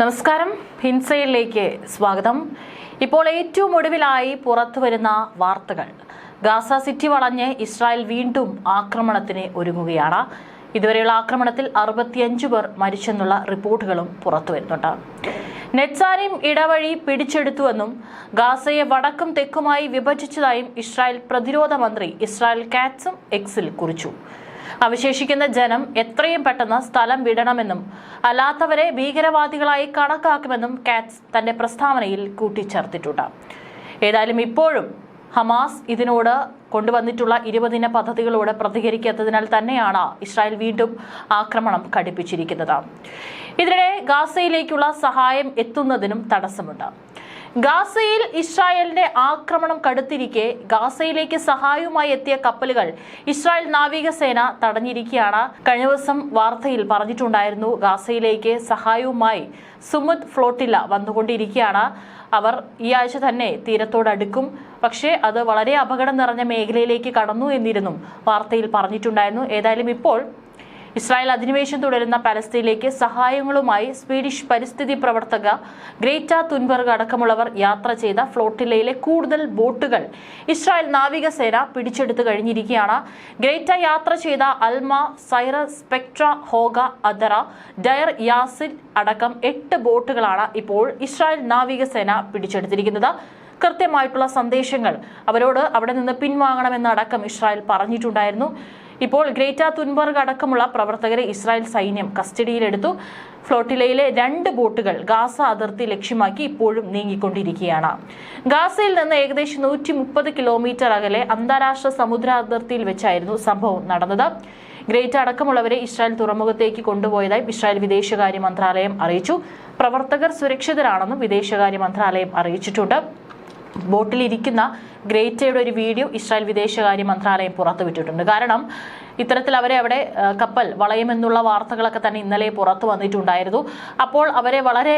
നമസ്കാരം. ഹിൻസയിലേക്ക് സ്വാഗതം. ഇപ്പോൾ ഏറ്റവും ഒടുവിലായി പുറത്തു വരുന്ന വാർത്തകൾ. ഗാസ സിറ്റി വളഞ്ഞ് ഇസ്രായേൽ വീണ്ടും ആക്രമണത്തിന് ഒരുങ്ങുകയാണ്. ഇതുവരെയുള്ള ആക്രമണത്തിൽ അറുപത്തിയഞ്ചു പേർ മരിച്ചെന്നുള്ള റിപ്പോർട്ടുകളും പുറത്തു വരുന്നുണ്ട് നെറ്റ്സാരിം ഇടവഴി പിടിച്ചെടുത്തുവെന്നും ഗാസയെ വടക്കും തെക്കുമായി വിഭജിച്ചതായും ഇസ്രായേൽ പ്രതിരോധ മന്ത്രി ഇസ്രായേൽ കാറ്റ്സും എക്സിൽ കുറിച്ചു. അവശേഷിക്കുന്ന ജനം എത്രയും പെട്ടെന്ന് സ്ഥലം വിടണമെന്നും അല്ലാത്തവരെ ഭീകരവാദികളായി കണക്കാക്കുമെന്നും കാറ്റ്സ് തന്റെ പ്രസ്താവനയിൽ കൂട്ടിച്ചേർത്തിട്ടുണ്ട്. ഏതായാലും ഇപ്പോഴും ഹമാസ് ഇതിനോട് കൊണ്ടുവന്നിട്ടുള്ള ഇരുപതിന പദ്ധതികളോട് പ്രതികരിക്കാത്തതിനാൽ തന്നെയാണ് ഇസ്രായേൽ വീണ്ടും ആക്രമണം കടുപ്പിച്ചിരിക്കുന്നത് ഇതിനിടെ ഗാസയിലേക്കുള്ള സഹായം എത്തുന്നതിനും തടസ്സമുണ്ട്. ഗാസയിൽ ഇസ്രായേലിന്റെ ആക്രമണം കടുത്തിരിക്കെ ഗാസയിലേക്ക് സഹായവുമായി എത്തിയ കപ്പലുകൾ ഇസ്രായേൽ നാവികസേന തടഞ്ഞിരിക്കുകയാണ് കഴിഞ്ഞ ദിവസം വാർത്തയിൽ പറഞ്ഞിട്ടുണ്ടായിരുന്നു ഗാസയിലേക്ക് സഹായവുമായി സുമത് ഫ്ലോട്ടില്ല വന്നുകൊണ്ടിരിക്കുകയാണ് അവർ ഈ ആഴ്ച തന്നെ തീരത്തോടടുക്കും. പക്ഷേ അത് വളരെ അപകടം നിറഞ്ഞ മേഖലയിലേക്ക് കടന്നു എന്നിരുന്നും വാർത്തയിൽ പറഞ്ഞിട്ടുണ്ടായിരുന്നു. ഏതായാലും ഇപ്പോൾ ഇസ്രായേൽ അധിനിവേശം തുടരുന്ന പലസ്തീനിലേക്ക് സഹായങ്ങളുമായി സ്വീഡിഷ് പരിസ്ഥിതി പ്രവർത്തക ഗ്രേറ്റ തുൻബർഗ് അടക്കമുള്ളവർ യാത്ര ചെയ്ത ഫ്ലോട്ടിലയിലെ കൂടുതൽ ബോട്ടുകൾ ഇസ്രായേൽ നാവികസേന പിടിച്ചെടുത്തു കഴിഞ്ഞിരിക്കുകയാണ്. ഗ്രേറ്റ യാത്ര ചെയ്ത അൽമ സൈറ സ്പെക്ട്ര ഹോഗ അദറ ഡയർ യാസിൽ അടക്കം എട്ട് ബോട്ടുകളാണ് ഇപ്പോൾ ഇസ്രായേൽ നാവികസേന പിടിച്ചെടുത്തിരിക്കുന്നത്. കൃത്യമായിട്ടുള്ള സന്ദേശങ്ങൾ അവരോട് അവിടെ നിന്ന് പിൻവാങ്ങണമെന്നടക്കം ഇസ്രായേൽ പറഞ്ഞിട്ടുണ്ടായിരുന്നു. ഇപ്പോൾ ഗ്രേറ്റ തുൻബർഗ് അടക്കമുള്ള പ്രവർത്തകരെ ഇസ്രായേൽ സൈന്യം കസ്റ്റഡിയിലെടുത്തു. ഫ്ലോട്ടിലയിലെ രണ്ട് ബോട്ടുകൾ ഗാസ അതിർത്തി ലക്ഷ്യമാക്കി ഇപ്പോഴും നീങ്ങിക്കൊണ്ടിരിക്കുകയാണ്. ഗാസയിൽ നിന്ന് ഏകദേശം നൂറ്റി മുപ്പത് കിലോമീറ്റർ അകലെ അന്താരാഷ്ട്ര സമുദ്ര അതിർത്തിയിൽ വെച്ചായിരുന്നു സംഭവം നടന്നത്. ഗ്രേറ്റ അടക്കമുള്ളവരെ ഇസ്രായേൽ തുറമുഖത്തേക്ക് കൊണ്ടുപോയതായി ഇസ്രായേൽ വിദേശകാര്യ മന്ത്രാലയം അറിയിച്ചു. പ്രവർത്തകർ സുരക്ഷിതരാണെന്നും വിദേശകാര്യ മന്ത്രാലയം അറിയിച്ചിട്ടുണ്ട്. ബോട്ടിലിരിക്കുന്ന ഗ്രേറ്റയുടെ ഒരു വീഡിയോ ഇസ്രായേൽ വിദേശകാര്യ മന്ത്രാലയം പുറത്തുവിട്ടിട്ടുണ്ട്. കാരണം ഇത്തരത്തിൽ അവരെ അവിടെ കപ്പൽ വളയുമെന്നുള്ള വാർത്തകളൊക്കെ തന്നെ ഇന്നലെ പുറത്തു വന്നിട്ടുണ്ടായിരുന്നു. അപ്പോൾ അവരെ വളരെ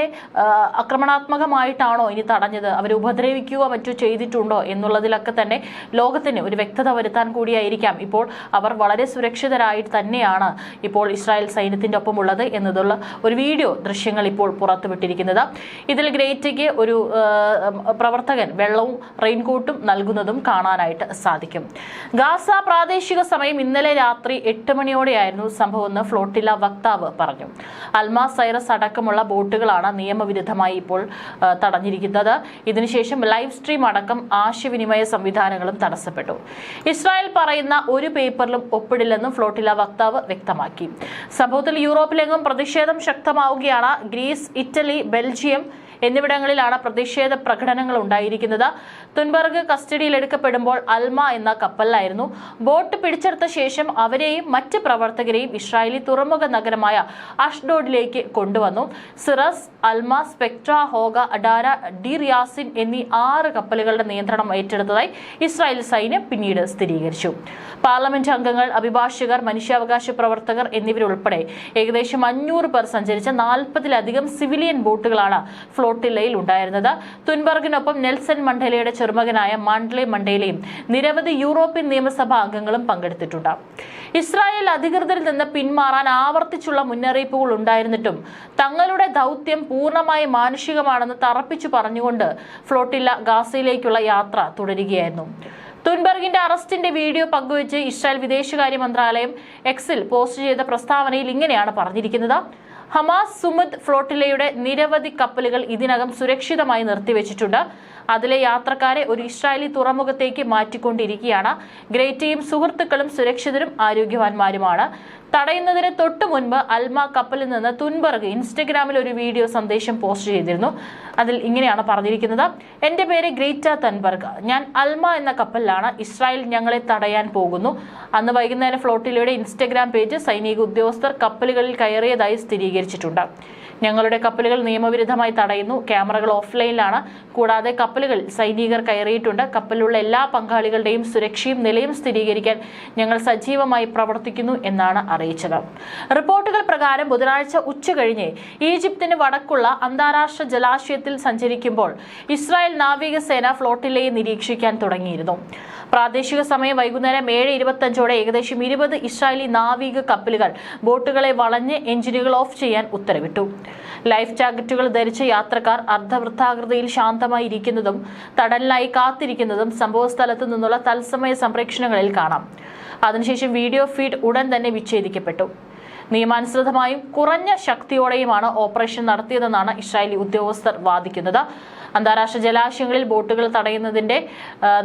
ആക്രമണാത്മകമായിട്ടാണോ ഇനി തടഞ്ഞത്? അവരെ ഉപദ്രവിക്കുകയോ മറ്റോ ചെയ്തിട്ടുണ്ടോ എന്നുള്ളതിലൊക്കെ തന്നെ ലോകത്തിന് ഒരു വ്യക്തത വരുത്താൻ കൂടിയായിരിക്കാം. ഇപ്പോൾ അവർ വളരെ സുരക്ഷിതരായിട്ട് തന്നെയാണ് ഇപ്പോൾ ഇസ്രായേൽ സൈന്യത്തിന്റെ ഒപ്പമുള്ളത് എന്നതുള്ള ഒരു വീഡിയോ ദൃശ്യങ്ങൾ ഇപ്പോൾ പുറത്തുവിട്ടിരിക്കുന്നത്. ഇതിൽ ഗ്രേറ്റയ്ക്ക് ഒരു പ്രവർത്തകൻ വെള്ളവും റെയിൻകോട്ടും നൽകുന്നതും കാണാനായിട്ട് സാധിക്കും. ഗാസ പ്രാദേശിക സമയം ഇന്നലെ രാത്രി എട്ട് മണിയോടെയായിരുന്നു സംഭവം എന്ന് ഫ്ലോട്ടില്ല വക്താവ് പറഞ്ഞു. അൽമാ സൈറസ് അടക്കമുള്ള ബോട്ടുകളാണ് നിയമവിരുദ്ധമായി ഇപ്പോൾ തടഞ്ഞിരിക്കുന്നത്. ഇതിനുശേഷം ലൈവ് സ്ട്രീം അടക്കം ആശയവിനിമയ സംവിധാനങ്ങളും തടസ്സപ്പെട്ടു. ഇസ്രായേൽ പറയുന്ന ഒരു പേപ്പറിലും ഒപ്പിടില്ലെന്നും ഫ്ലോട്ടില വക്താവ് വ്യക്തമാക്കി. സംഭവത്തിൽ യൂറോപ്പിലെങ്ങും പ്രതിഷേധം ശക്തമാവുകയാണ്. ഗ്രീസ് ഇറ്റലി ബെൽജിയം എന്നിവിടങ്ങളിലാണ് പ്രതിഷേധ പ്രകടനങ്ങൾ ഉണ്ടായിരിക്കുന്നത്. തുൻബർഗ് കസ്റ്റഡിയിൽ എടുക്കപ്പെടുമ്പോൾ അൽമ എന്ന കപ്പലിലായിരുന്നു. ബോട്ട് പിടിച്ചെടുത്ത ശേഷം അവരെയും മറ്റ് പ്രവർത്തകരെയും ഇസ്രായേലി തുറമുഖ നഗരമായ അഷ്ഡോഡിലേക്ക് കൊണ്ടുവന്നു. Sirius Alma Spectre ഹോഗ Adara D റിയാസിൻ എന്നീ ആറ് കപ്പലുകളുടെ നിയന്ത്രണം ഏറ്റെടുത്തതായി ഇസ്രായേൽ സൈന്യം പിന്നീട് സ്ഥിരീകരിച്ചു. പാർലമെന്റ് അംഗങ്ങൾ അഭിഭാഷകർ മനുഷ്യാവകാശ പ്രവർത്തകർ എന്നിവരുൾപ്പെടെ ഏകദേശം അഞ്ഞൂറ് പേർ സഞ്ചരിച്ച നാൽപ്പതിലധികം സിവിലിയൻ ബോട്ടുകളാണ് ഫ്ലോട്ടില്ലയിൽ ഉണ്ടായിരുന്നത്. തുൻബർഗിനൊപ്പം നെൽസൺ മണ്ടേലയുടെ ചെറുമകനായ മാണ്ഡ്ലെ മണ്ടേലയും നിരവധി യൂറോപ്യൻ നിയമസഭാ അംഗങ്ങളും പങ്കെടുത്തിട്ടുണ്ട്. ഇസ്രായേൽ അധികൃതരിൽ നിന്ന് പിന്മാറാൻ ആവർത്തിച്ചുള്ള മുന്നറിയിപ്പുകൾ ഉണ്ടായിരുന്നിട്ടും തങ്ങളുടെ ദൗത്യം പൂർണമായി മാനുഷികമാണെന്ന് തറപ്പിച്ചു പറഞ്ഞുകൊണ്ട് ഫ്ലോട്ടില്ല ഗാസയിലേക്കുള്ള യാത്ര തുടരുകയായിരുന്നു. തുൻബർഗിന്റെ അറസ്റ്റിന്റെ വീഡിയോ പങ്കുവച്ച് ഇസ്രായേൽ വിദേശകാര്യ മന്ത്രാലയം എക്സിൽ പോസ്റ്റ് ചെയ്ത പ്രസ്താവനയിൽ ഇങ്ങനെയാണ് പറഞ്ഞിരിക്കുന്നത്. ഹമാസ് സുമദ് ഫ്ലോട്ടിലയുടെ നിരവധി കപ്പലുകൾ ഇതിനകം സുരക്ഷിതമായി നിർത്തിവെച്ചിട്ടുണ്ട്. അതിലെ യാത്രക്കാരെ ഒരു ഇസ്രായേലി തുറമുഖത്തേക്ക് മാറ്റിക്കൊണ്ടിരിക്കുകയാണ്. ഗ്രേറ്റയും സുഹൃത്തുക്കളും സുരക്ഷിതരും ആരോഗ്യവാന്മാരുമാണ്. തടയുന്നതിന് തൊട്ടു മുൻപ് അൽമ കപ്പലിൽ നിന്ന് തുൻബർഗ് ഇൻസ്റ്റഗ്രാമിൽ ഒരു വീഡിയോ സന്ദേശം പോസ്റ്റ് ചെയ്തിരുന്നു. അതിൽ ഇങ്ങനെയാണ് പറഞ്ഞിരിക്കുന്നത്. എന്റെ പേര് ഗ്രേറ്റ തൻബർഗ് ഞാൻ അൽമ എന്ന കപ്പലിലാണ്. ഇസ്രായേൽ ഞങ്ങളെ തടയാൻ പോകുന്നു. അന്ന് വൈകുന്നേരം ഫ്ലോട്ടിലയുടെ ഇൻസ്റ്റഗ്രാം പേജ് സൈനിക ഉദ്യോഗസ്ഥർ കപ്പലുകളിൽ കയറിയതായി സ്ഥിരീകരിച്ചിട്ടുണ്ട് ഞങ്ങളുടെ കപ്പലുകൾ നിയമവിരുദ്ധമായി തടയുന്നു. ക്യാമറകൾ ഓഫ്ലൈനിലാണ്. കൂടാതെ കപ്പലുകൾ സൈനികർ കയറിയിട്ടുണ്ട്. കപ്പലിലുള്ള എല്ലാ പങ്കാളികളുടെയും സുരക്ഷയും നിലയും സ്ഥിരീകരിക്കാൻ ഞങ്ങൾ സജീവമായി പ്രവർത്തിക്കുന്നു എന്നാണ് അറിയിച്ചത്. റിപ്പോർട്ടുകൾ പ്രകാരം ബുധനാഴ്ച ഉച്ചകഴിഞ്ഞ് ഈജിപ്തിന് വടക്കുള്ള അന്താരാഷ്ട്ര ജലാശയത്തിൽ സഞ്ചരിക്കുമ്പോൾ ഇസ്രായേൽ നാവികസേന ഫ്ലോട്ടിലയെ നിരീക്ഷിക്കാൻ തുടങ്ങിയിരുന്നു. പ്രാദേശിക സമയം വൈകുന്നേരം ഏഴ് ഇരുപത്തഞ്ചോടെ ഏകദേശം ഇരുപത് ഇസ്രായേലി നാവിക കപ്പലുകൾ ബോട്ടുകളെ വളഞ്ഞ് എഞ്ചിനുകൾ ഓഫ് ചെയ്യാൻ ഉത്തരവിട്ടു. ലൈഫ് ജാക്കറ്റുകൾ ധരിച്ച യാത്രക്കാർ അർദ്ധവൃത്താകൃതിയിൽ ശാന്തമായി ഇരിക്കുന്നതും തടലിനായി കാത്തിരിക്കുന്നതും സംഭവസ്ഥലത്തു നിന്നുള്ള തത്സമയ സംപ്രേക്ഷണങ്ങളിൽ കാണാം. അതിനുശേഷം വീഡിയോ ഫീഡ് ഉടൻ തന്നെ വിച്ഛേദിക്കപ്പെട്ടു. നിയമാനുസൃതമായും കുറഞ്ഞ ശക്തിയോടെയുമാണ് ഓപ്പറേഷൻ നടത്തിയതെന്നാണ് ഇസ്രായേലി ഉദ്യോഗസ്ഥർ വാദിക്കുന്നത്. അന്താരാഷ്ട്ര ജലാശയങ്ങളിൽ ബോട്ടുകൾ തടയുന്നതിന്റെ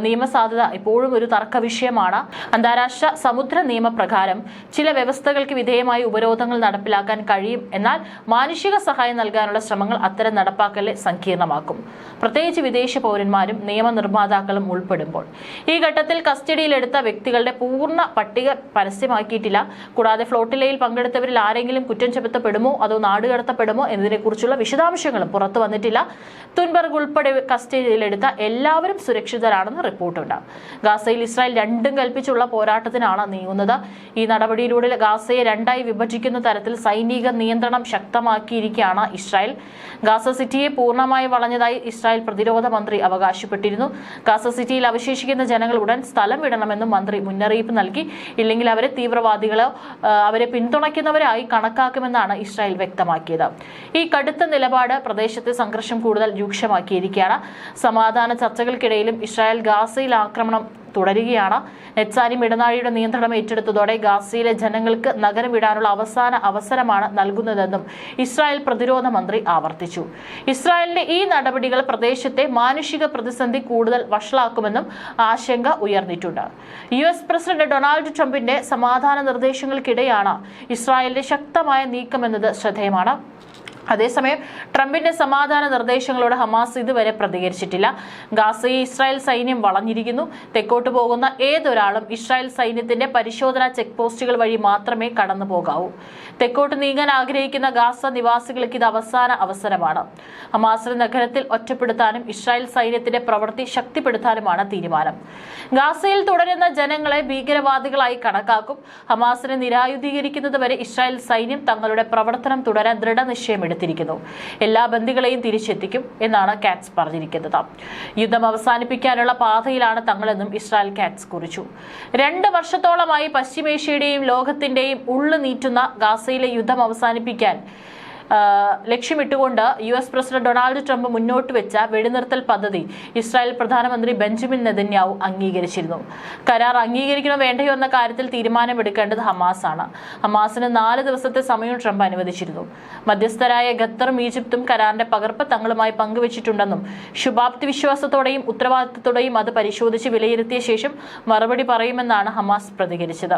നിയമസാധുത ഇപ്പോഴും ഒരു തർക്ക വിഷയമാണ്. അന്താരാഷ്ട്ര സമുദ്ര നിയമപ്രകാരം ചില വ്യവസ്ഥകൾക്ക് വിധേയമായി ഉപരോധങ്ങൾ നടപ്പിലാക്കാൻ കഴിയും. എന്നാൽ മാനുഷിക സഹായം നൽകാനുള്ള ശ്രമങ്ങൾ അത്തരം നടപ്പാക്കലെ സങ്കീർണമാക്കും. പ്രത്യേകിച്ച് വിദേശ പൗരന്മാരും നിയമനിർമ്മാതാക്കളും ഉൾപ്പെടുമ്പോൾ. ഈ ഘട്ടത്തിൽ കസ്റ്റഡിയിലെടുത്ത വ്യക്തികളുടെ പൂർണ പട്ടിക പരസ്യമാക്കിയിട്ടില്ല. കൂടാതെ ഫ്ലോട്ടിലയിൽ പങ്കെടുത്തവരിൽ ആരെങ്കിലും കുറ്റം ചുമത്തപ്പെടുമോ അതോ നാടുകടത്തപ്പെടുമോ എന്നതിനെക്കുറിച്ചുള്ള വിശദാംശങ്ങളും പുറത്തു വന്നിട്ടില്ല തുൻബർഗ് ഉൾപ്പെടെ കസ്റ്റഡിയിലെടുത്ത എല്ലാവരും സുരക്ഷിതരാണെന്ന് റിപ്പോർട്ടുണ്ട്. ഗാസയിൽ ഇസ്രായേൽ രണ്ടും കൽപ്പിച്ചുള്ള പോരാട്ടത്തിനാണ് നീങ്ങുന്നത്. ഈ നടപടിയിലൂടെ ഗാസയെ രണ്ടായി വിഭജിക്കുന്ന തരത്തിൽ സൈനിക നിയന്ത്രണം ശക്തമാക്കിയിരിക്കുകയാണ് ഇസ്രായേൽ. ഗാസ സിറ്റിയെ പൂർണമായി വളഞ്ഞതായി ഇസ്രായേൽ പ്രതിരോധ മന്ത്രി അവകാശപ്പെട്ടിരുന്നു. ഗാസ സിറ്റിയിൽ അവശേഷിക്കുന്ന ജനങ്ങൾ ഉടൻ സ്ഥലം വിടണമെന്നും മന്ത്രി മുന്നറിയിപ്പ് നൽകി. ഇല്ലെങ്കിൽ അവരെ തീവ്രവാദികളോ അവരെ പിന്തുണയ്ക്കുന്നവരായി കണക്കാക്കുമെന്നാണ് ഇസ്രായേൽ വ്യക്തമാക്കിയത്. ഈ കടുത്ത നിലപാട് പ്രദേശത്തെ സംഘർഷം കൂടുതൽ രൂക്ഷമാക്കിയിരിക്കുകയാണ് സമാധാന ചർച്ചകൾക്കിടയിലും ഇസ്രായേൽ ഗാസയിൽ ആക്രമണം തുടരുകയാണ്. നെറ്റ്സാനിം ഇടനാഴിയുടെ നിയന്ത്രണം ഏറ്റെടുത്തതോടെ ഗാസയിലെ ജനങ്ങൾക്ക് നഗരം വിടാനുള്ള അവസാന അവസരമാണ് നൽകുന്നതെന്നും ഇസ്രായേൽ പ്രതിരോധ മന്ത്രി ആവർത്തിച്ചു. ഇസ്രായേലിന്റെ ഈ നടപടികൾ പ്രദേശത്തെ മാനുഷിക പ്രതിസന്ധി കൂടുതൽ വഷളാക്കുമെന്നും ആശങ്ക ഉയർന്നിട്ടുണ്ട്. യു എസ് പ്രസിഡന്റ് ഡൊണാൾഡ് ട്രംപിന്റെ സമാധാന നിർദ്ദേശങ്ങൾക്കിടെയാണ് ഇസ്രായേലിന്റെ ശക്തമായ നീക്കമെന്നത് ശ്രദ്ധേയമാണ്. അതേസമയം ട്രംപിന്റെ സമാധാന നിർദ്ദേശങ്ങളോട് ഹമാസ് ഇതുവരെ പ്രതികരിച്ചിട്ടില്ല. ഗാസയെ ഇസ്രായേൽ സൈന്യം വളഞ്ഞിരിക്കുന്നു. തെക്കോട്ട് പോകുന്ന ഏതൊരാളും ഇസ്രായേൽ സൈന്യത്തിന്റെ പരിശോധനാ ചെക്ക് പോസ്റ്റുകൾ വഴി മാത്രമേ കടന്നു പോകാവൂ. തെക്കോട്ട് നീങ്ങാൻ ആഗ്രഹിക്കുന്ന ഗാസ നിവാസികൾക്ക് ഇത് അവസാന അവസരമാണ്. ഹമാസിനെ നഗരത്തിൽ ഒറ്റപ്പെടുത്താനും ഇസ്രായേൽ സൈന്യത്തിന്റെ പ്രവൃത്തി ശക്തിപ്പെടുത്താനുമാണ് തീരുമാനം. ഗാസയിൽ തുടരുന്ന ജനങ്ങളെ ഭീകരവാദികളായി കണക്കാക്കും. ഹമാസിനെ നിരായുധീകരിക്കുന്നതുവരെ ഇസ്രായേൽ സൈന്യം തങ്ങളുടെ പ്രവർത്തനം തുടരാൻ ദൃഢനിശ്ചയം എടുത്തിരിക്കുന്നു എല്ലാ ബന്ദികളെയും തിരിച്ചെത്തിക്കും എന്നാണ് കാറ്റ്സ് പറഞ്ഞിരിക്കുന്നത്. യുദ്ധം അവസാനിപ്പിക്കാനുള്ള പാതയിലാണ് തങ്ങളെന്നും ഇസ്രായേൽ കാറ്റ്സ് കുറിച്ചു. രണ്ട് വർഷത്തോളമായി പശ്ചിമേഷ്യയുടെയും ലോകത്തിന്റെയും ഉള്ളു നീറ്റുന്ന ഗാസയിലെ യുദ്ധം അവസാനിപ്പിക്കാൻ ലക്ഷ്യമിട്ടുകൊണ്ട് U S president Donald Trump മുന്നോട്ട് വെച്ച വെടിനിർത്തൽ പദ്ധതി ഇസ്രായേൽ പ്രധാനമന്ത്രി ബെഞ്ചമിൻ നെതന്യാവു അംഗീകരിച്ചിരുന്നു. കരാർ അംഗീകരിക്കണോ വേണ്ടയോ എന്ന കാര്യത്തിൽ തീരുമാനമെടുക്കേണ്ടത് ഹമാസാണ്. ഹമാസിന് നാല് ദിവസത്തെ സമയം ട്രംപ് അനുവദിച്ചിരുന്നു. മധ്യസ്ഥരായ ഖത്തറും ഈജിപ്തും കരാറിന്റെ പകർപ്പ് തങ്ങളുമായി പങ്കുവച്ചിട്ടുണ്ടെന്നും ശുഭാപ്തി വിശ്വാസത്തോടെയും ഉത്തരവാദിത്തത്തോടെയും അത് പരിശോധിച്ച് വിലയിരുത്തിയ ശേഷം മറുപടി പറയുമെന്നാണ് ഹമാസ് പ്രതികരിച്ചത്.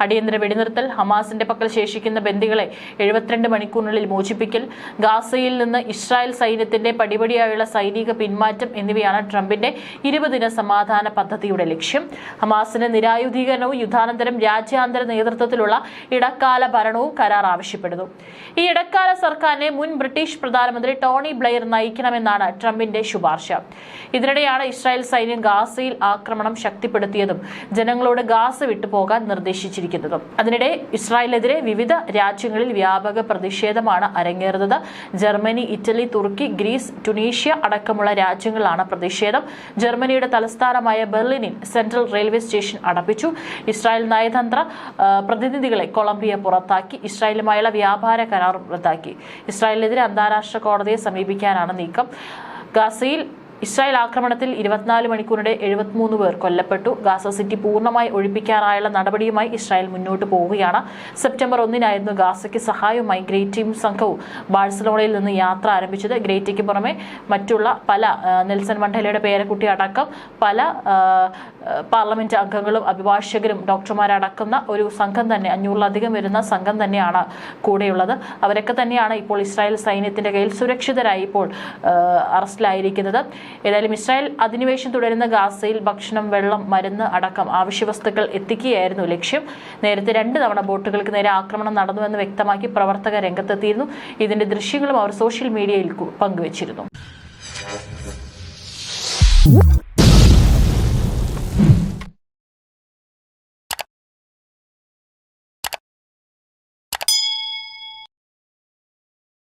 അടിയന്തര വെടിനിർത്തൽ ഹമാസിന്റെ പക്കൽ ശേഷിക്കുന്ന ബന്ദികളെ എഴുപത്തിരണ്ട് മണിക്കൂറിനുള്ളിൽ മോചിപ്പിക്കൽ ഗാസയിൽ നിന്ന് ഇസ്രായേൽ സൈന്യത്തിന്റെ പടിപടിയായുള്ള സൈനിക പിന്മാറ്റം എന്നിവയാണ് ട്രംപിന്റെ ഇരുപതിന സമാധാന പദ്ധതിയുടെ ലക്ഷ്യം. ഹമാസിന് നിരായുധീകരണവും യുദ്ധാനന്തരം രാജ്യാന്തര നേതൃത്വത്തിലുള്ള ഇടക്കാല ഭരണവും കരാർ ആവശ്യപ്പെടുന്നു. ഈ ഇടക്കാല സർക്കാരിനെ മുൻ ബ്രിട്ടീഷ് പ്രധാനമന്ത്രി ടോണി ബ്ലെയർ നയിക്കണമെന്നാണ് ട്രംപിന്റെ ശുപാർശ. ഇതിനിടെയാണ് ഇസ്രായേൽ സൈന്യം ഗാസയിൽ ആക്രമണം ശക്തിപ്പെടുത്തിയതും ജനങ്ങളോട് ഗാസ വിട്ടുപോകാൻ നിർദ്ദേശിച്ചിരിക്കുന്നതും. അതിനിടെ ഇസ്രായേലിനെതിരെ വിവിധ രാജ്യങ്ങളിൽ വ്യാപക പ്രതിഷേധമാണ് അരങ്ങേറുന്നത്. Germany Italy Turkey Greece Tunisia അടക്കമുള്ള രാജ്യങ്ങളിലാണ് പ്രതിഷേധം. ജർമ്മനിയുടെ തലസ്ഥാനമായ ബെർലിനിൽ സെൻട്രൽ റെയിൽവേ സ്റ്റേഷൻ അടപ്പിച്ചു. ഇസ്രായേൽ നയതന്ത്ര പ്രതിനിധികളെ കൊളംബിയ പുറത്താക്കി. ഇസ്രായേലുമായുള്ള വ്യാപാര കരാർ റദ്ദാക്കി. ഇസ്രായേലിനെതിരെ അന്താരാഷ്ട്ര കോടതിയെ സമീപിക്കാനാണ് നീക്കം. ഗാസയിൽ ഇസ്രായേൽ ആക്രമണത്തിൽ ഇരുപത്തിനാല് മണിക്കൂറിടെ എഴുപത്തിമൂന്ന് പേർ കൊല്ലപ്പെട്ടു. ഗാസ സിറ്റി പൂർണമായി ഒഴിപ്പിക്കാനായുള്ള നടപടിയുമായി ഇസ്രായേൽ മുന്നോട്ട് പോവുകയാണ്. സെപ്റ്റംബർ ഒന്നിനായിരുന്നു ഗാസയ്ക്ക് സഹായവുമായി ഗ്രേറ്റ് ടീം സംഘവും ബാഴ്സലോണയിൽ നിന്ന് യാത്ര ആരംഭിച്ചത്. ഗ്രേറ്റയ്ക്ക് പുറമെ മറ്റുള്ള പല നെൽസൺ മണ്ഡലയുടെ പേരക്കുട്ടി അടക്കം പല പാർലമെന്റ് അംഗങ്ങളും അഭിഭാഷകരും ഡോക്ടർമാരടക്കുന്ന ഒരു സംഘം തന്നെ അഞ്ഞൂറിലധികം വരുന്ന സംഘം തന്നെയാണ് കൂടെയുള്ളത്. അവരൊക്കെ തന്നെയാണ് ഇപ്പോൾ ഇസ്രായേൽ സൈന്യത്തിന്റെ കയ്യിൽ സുരക്ഷിതരായി ഇപ്പോൾ അറസ്റ്റിലായിരിക്കുന്നത്. ഏതായാലും ഇസ്രായേൽ അധിനിവേശം തുടരുന്ന ഗാസയിൽ ഭക്ഷണം വെള്ളം മരുന്ന് അടക്കം ആവശ്യവസ്തുക്കൾ എത്തിക്കുകയായിരുന്നു ലക്ഷ്യം. നേരത്തെ രണ്ട് തവണ ബോട്ടുകൾക്ക് നേരെ ആക്രമണം നടന്നുവെന്ന് വ്യക്തമാക്കി പ്രവർത്തക രംഗത്തെത്തിയിരുന്നു. ഇതിന്റെ ദൃശ്യങ്ങളും അവർ സോഷ്യൽ മീഡിയയിൽ പങ്കുവച്ചിരുന്നു.